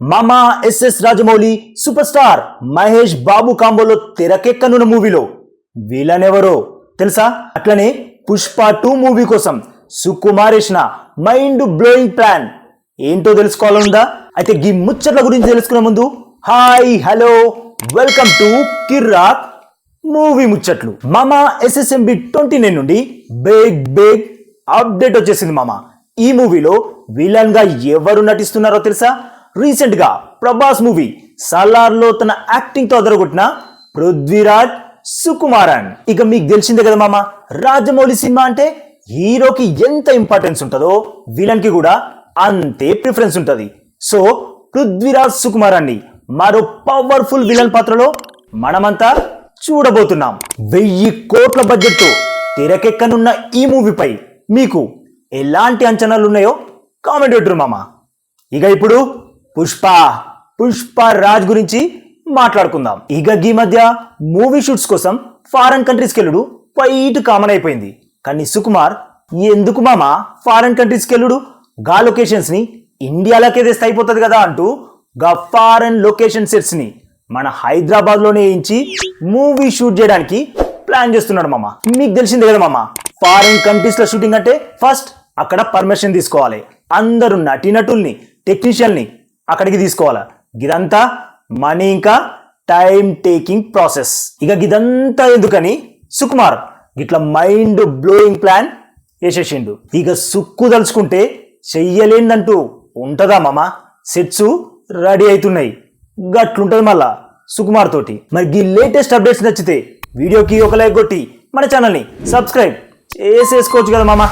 మామా SS Rajamouli super star Mahesh Babu కాంబోలో తెరకెక్కనున్న మూవీలో వీళ్ళనెవరో ఎవరో తెలుసా? అట్లనే పుష్ప టూ మూవీ కోసం సుకుమార్ వేసిన మైండ్ బ్లోయింగ్ ప్లాన్ ఏంటో తెలుసుకోవాలనుందా? అయితే ఈ ముచ్చట్ల గురించి తెలుసుకునే ముందు హాయ్ హలో వెల్కమ్ టు కిర్రాక్ మూవీ ముచ్చట్లు. మామా ఎస్ఎస్ఎంబి ట్వంటీ నైన్ నుండి బిగ్ బిగ్ అప్డేట్ వచ్చేసింది మామ. ఈ మూవీలో విలన్గా ఎవరు నటిస్తున్నారో తెలుసా? రీసెంట్గా ప్రభాస్ మూవీ సలార్లో తన యాక్టింగ్తో అదరగొట్టిన పృథ్వీరాజ్ సుకుమారన్. ఇక మీకు తెలిసిందే కదా మామ రాజమౌళి సినిమా అంటే హీరోకి ఎంత ఇంపార్టెన్స్ ఉంటుందో విలన్కి కూడా అంతే ప్రిఫరెన్స్ ఉంటుంది. సో పృథ్వీరాజ్ సుకుమారాన్ని మరో పవర్ఫుల్ విలన్ పాత్రలో మనమంతా చూడబోతున్నాం. వెయ్యి కోట్ల బడ్జెట్తో తెరకెక్కనున్న ఈ మూవీపై మీకు ఎలాంటి అంచనాలు ఉన్నాయో కామెంట్ పెట్టరు మామ. ఇక ఇప్పుడు పుష్ప పుష్ప రాజ్ గురించి మాట్లాడుకుందాం. ఇక ఈ మధ్య మూవీ షూట్స్ కోసం ఫారెన్ కంట్రీస్కి వెళ్ళుడు వైట్ కామన్ అయిపోయింది. కానీ సుకుమార్ ఎందుకు మామ? ఫారెన్ కంట్రీస్కి వెళ్ళుడు గా లొకేషన్స్ని ఇండియాలోకే తెస్తే అయిపోతుంది కదా అంటూ గా ఫారెన్ లొకేషన్ సెట్స్ని మన హైదరాబాద్లోనే వేయించి మూవీ షూట్ చేయడానికి ప్లాన్ చేస్తున్నాడు మామ. మీకు తెలిసిందే కదా మామ ఫారిన్ కంట్రీస్లో షూటింగ్ అంటే ఫస్ట్ అక్కడ పర్మిషన్ తీసుకోవాలి. అందరు నటీనటుల్ని టెక్నీషియల్ని అక్కడికి తీసుకోవాలా? ఇదంతా మనీ ఇంకా టైం టేకింగ్ ప్రాసెస్. ఇక ఇదంతా ఎందుకని? సుకుమార్ ఇట్లా మైండ్ బ్లోయింగ్ ప్లాన్ వేసేసిండు. ఇక సుక్కు తలుచుకుంటే చెయ్యలేందంటూ ఉంటదా మామ? సెట్స్ రెడీ అవుతున్నాయి గట్లుంటది మళ్ళా సుకుమార్ తోటి. మరి ఈ లేటెస్ట్ అప్డేట్స్ నచ్చితే వీడియోకి ఒక లైక్ కొట్టి మన ఛానల్ని సబ్స్క్రైబ్ చేసేసుకోవచ్చు కదా మామ?